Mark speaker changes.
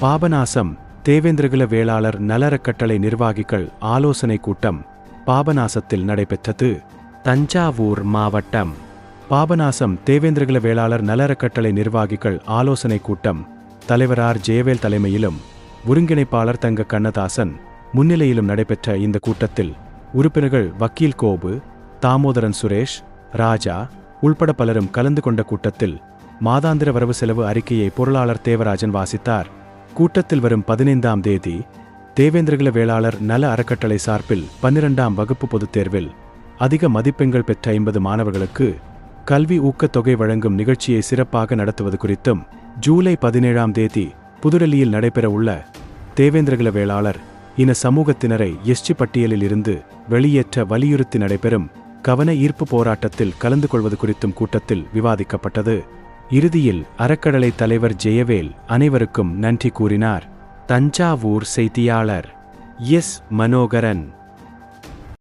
Speaker 1: பாபநாசம் தேவேந்திரகுல வேளாளர் நலறக்கட்டளை நிர்வாகிகள் ஆலோசனை கூட்டம் பாபநாசத்தில் நடைபெற்றது. தஞ்சாவூர் மாவட்டம். பாபநாசம் தேவேந்திரகுல வேளாளர் நலறக்கட்டளை நிர்வாகிகள் ஆலோசனை கூட்டம் தலைவர் ஆர். ஜெயவேல் தலைமையிலும் ஒருங்கிணைப்பாளர் தங்க கண்ணதாசன் முன்னிலையிலும் நடைபெற்ற இந்த கூட்டத்தில் உறுப்பினர்கள் வக்கீல் கோபு தாமோதரன் சுரேஷ் ராஜா உள்பட பலரும் கலந்து கொண்ட கூட்டத்தில் மாதாந்திர வரவு செலவு அறிக்கையை பொருளாளர் தேவராஜன் வாசித்தார். கூட்டத்தில் வரும் பதினைந்தாம் தேதி தேவேந்திரகுல வேளாளர் நல அறக்கட்டளை சார்பில் பன்னிரெண்டாம் வகுப்பு பொதுத் தேர்வில் அதிக மதிப்பெண்கள் பெற்ற ஐம்பது மாணவர்களுக்கு கல்வி ஊக்கத்தொகை வழங்கும் நிகழ்ச்சியை சிறப்பாக நடத்துவது குறித்தும் ஜூலை பதினேழாம் தேதி புதுடெல்லியில் நடைபெறவுள்ள தேவேந்திரகுல வேளாளர் இன சமூகத்தினரை எஸ்டி பட்டியலில் இருந்து வெளியேற்ற வலியுறுத்தி நடைபெறும் கவன ஈர்ப்பு போராட்டத்தில் கலந்து கொள்வது குறித்தும் கூட்டத்தில் விவாதிக்கப்பட்டது. இறுதியில் அறக்கடலை தலைவர் ஜெயவேல் அனைவருக்கும் நன்றி கூறினார். தஞ்சாவூர் செய்தியாளர் எஸ். மனோகரன்.